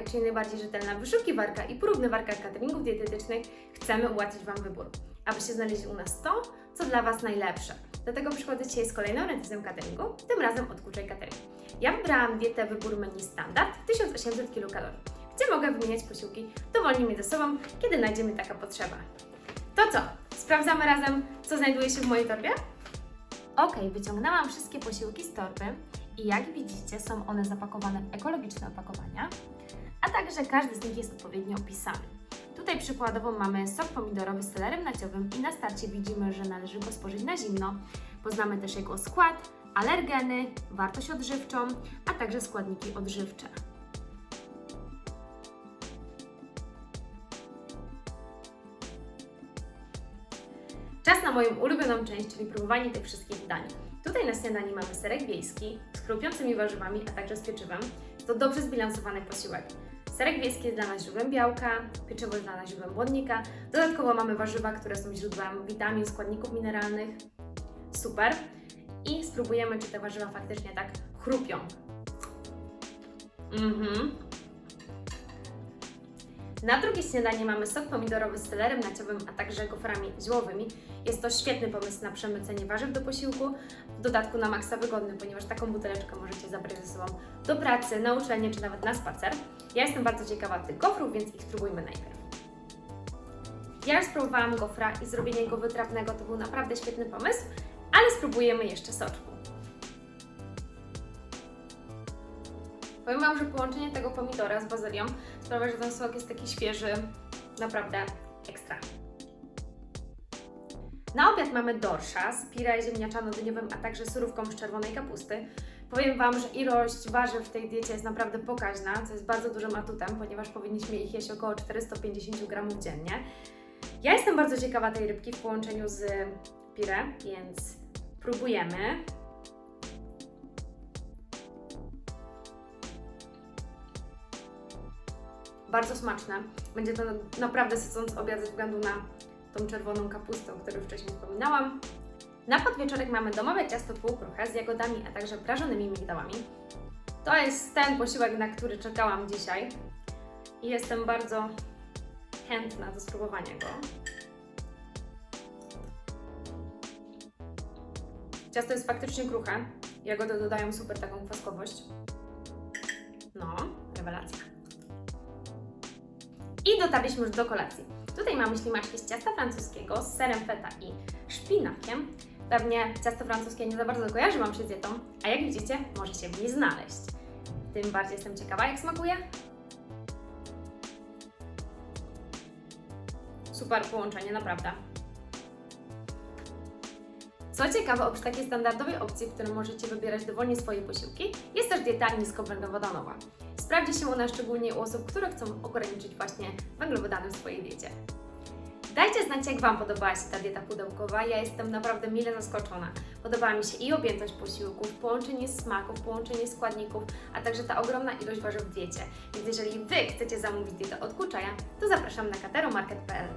najlepsza i najbardziej rzetelna wyszukiwarka i porównywarka cateringów dietetycznych, chcemy ułatwić Wam wybór, abyście znaleźli u nas to, co dla Was najlepsze. Dlatego przychodzę dzisiaj z kolejną recenzją cateringu, tym razem od Kuczej Catering. Ja wybrałam dietę wybór menu standard 1800 kcal, gdzie mogę wymieniać posiłki dowolnie między sobą, kiedy najdzie mi taka potrzeba. To co? Sprawdzamy razem, co znajduje się w mojej torbie? Ok, wyciągnęłam wszystkie posiłki z torby i jak widzicie są one zapakowane w ekologiczne opakowania, a także każdy z nich jest odpowiednio opisany. Tutaj przykładowo mamy sok pomidorowy z selerem naciowym i na starcie widzimy, że należy go spożyć na zimno. Poznamy też jego skład, alergeny, wartość odżywczą, a także składniki odżywcze. Czas na moją ulubioną część, czyli próbowanie tych wszystkich dań. Tutaj na śniadanie mamy serek wiejski z chrupiącymi warzywami, a także z pieczywem. To dobrze zbilansowany posiłek. Serek wiejski jest dla nas źródłem białka, pieczywo jest dla nas źródłem błonnika. Dodatkowo mamy warzywa, które są źródłem witamin, składników mineralnych. Super. I spróbujemy, czy te warzywa faktycznie tak chrupią. Mhm. Na drugie śniadanie mamy sok pomidorowy z selerem naciowym, a także goframi ziołowymi. Jest to świetny pomysł na przemycenie warzyw do posiłku, w dodatku na maksa wygodny, ponieważ taką buteleczkę możecie zabrać ze sobą do pracy, na uczelnię czy nawet na spacer. Ja jestem bardzo ciekawa tych gofrów, więc ich spróbujmy najpierw. Ja już spróbowałam gofra i zrobienie go wytrawnego to był naprawdę świetny pomysł, ale spróbujemy jeszcze soczku. Powiem Wam, że połączenie tego pomidora z bazylią sprawia, że ten sok jest taki świeży, naprawdę ekstra. Na obiad mamy dorsza z pire ziemniaczano-dyniowym, a także surówką z czerwonej kapusty. Powiem Wam, że ilość warzyw w tej diecie jest naprawdę pokaźna, co jest bardzo dużym atutem, ponieważ powinniśmy ich jeść około 450 gramów dziennie. Ja jestem bardzo ciekawa tej rybki w połączeniu z pire, więc próbujemy. Bardzo smaczne. Będzie to naprawdę sycący obiad ze względu na tą czerwoną kapustę, o której wcześniej wspominałam. Na podwieczorek mamy domowe ciasto półkruche z jagodami, a także prażonymi migdałami. To jest ten posiłek, na który czekałam dzisiaj i jestem bardzo chętna do spróbowania go. Ciasto jest faktycznie kruche. Jagody dodają super taką kwaskowość. No, rewelacja. I dotarliśmy już do kolacji. Tutaj mamy ślimaczki z ciasta francuskiego z serem feta i szpinakiem. Pewnie ciasto francuskie nie za bardzo kojarzy Wam się z dietą, a jak widzicie, może się w niej znaleźć. Tym bardziej jestem ciekawa, jak smakuje. Super połączenie, naprawdę. Co ciekawe, oprócz takiej standardowej opcji, w której możecie wybierać dowolnie swoje posiłki, jest też dieta niskowęglowodanowa. Sprawdzi się ona szczególnie u osób, które chcą ograniczyć właśnie węglowodany w swojej diecie. Dajcie znać, jak Wam podobała się ta dieta pudełkowa. Ja jestem naprawdę mile zaskoczona. Podobała mi się i objętość posiłków, połączenie smaków, połączenie składników, a także ta ogromna ilość warzyw w diecie. Więc jeżeli Wy chcecie zamówić dietę od Kuczaja, to zapraszam na kateromarket.pl.